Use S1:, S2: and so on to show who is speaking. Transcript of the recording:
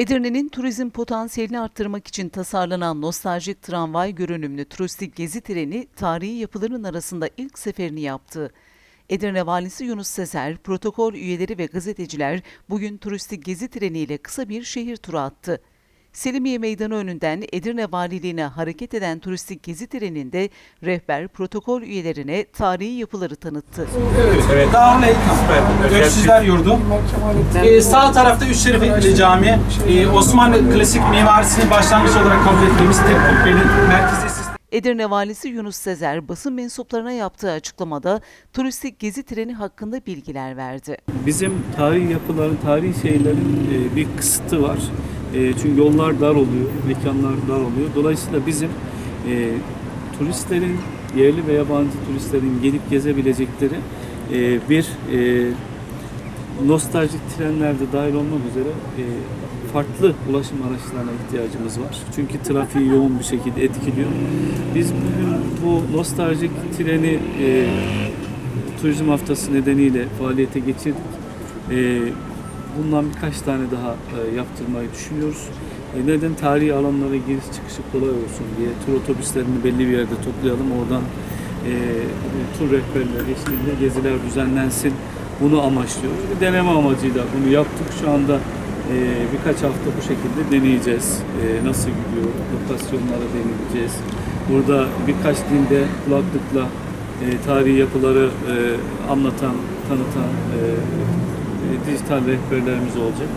S1: Edirne'nin turizm potansiyelini arttırmak için tasarlanan nostaljik tramvay görünümlü turistik gezi treni tarihi yapıların arasında ilk seferini yaptı. Edirne Valisi Yunus Sezer, protokol üyeleri ve gazeteciler bugün turistik gezi treniyle kısa bir şehir turu attı. Selimiye Meydanı önünden Edirne Valiliğine hareket eden turistik gezi treninde rehber protokol üyelerine tarihi yapıları tanıttı.
S2: Evet. Dağlı Göksüzler Yurdu. Ee, sağ tarafta Üç Şerifetli Cami. Ee, Osmanlı klasik mimarisinin başlangıcı olarak kabul ettiğimiz tek kubbenin merkezi.
S1: Edirne Valisi Yunus Sezer basın mensuplarına yaptığı açıklamada turistik gezi treni hakkında bilgiler verdi.
S3: Bizim tarihi yapıların, tarihi şeylerin e, bir kısıtı var. E, çünkü yollar dar oluyor, mekanlar dar oluyor. Dolayısıyla bizim e, turistlerin, yerli ve yabancı turistlerin gelip gezebilecekleri e, bir e, nostaljik trenlerde dahil olmak üzere e, farklı ulaşım araçlarına ihtiyacımız var. Çünkü trafiği yoğun bir şekilde etkiliyor. Biz bugün bu nostaljik treni e, turizm haftası nedeniyle faaliyete geçirdik. E, bundan birkaç tane daha e, yaptırmayı düşünüyoruz. E, neden? Tarihi alanlara giriş çıkışı kolay olsun diye tur otobüslerini belli bir yerde toplayalım. Oradan e, tur rehberleri eşliğinde geziler düzenlensin. Bunu amaçlıyoruz. Bir deneme amacıyla bunu yaptık. Şu anda e, birkaç hafta bu şekilde deneyeceğiz. E, nasıl gidiyor? Lokasyonlara deneyeceğiz. Burada birkaç dilde kulaklıkla e, tarihi yapıları e, anlatan, tanıtan e, dijital rehberlerimiz olacak.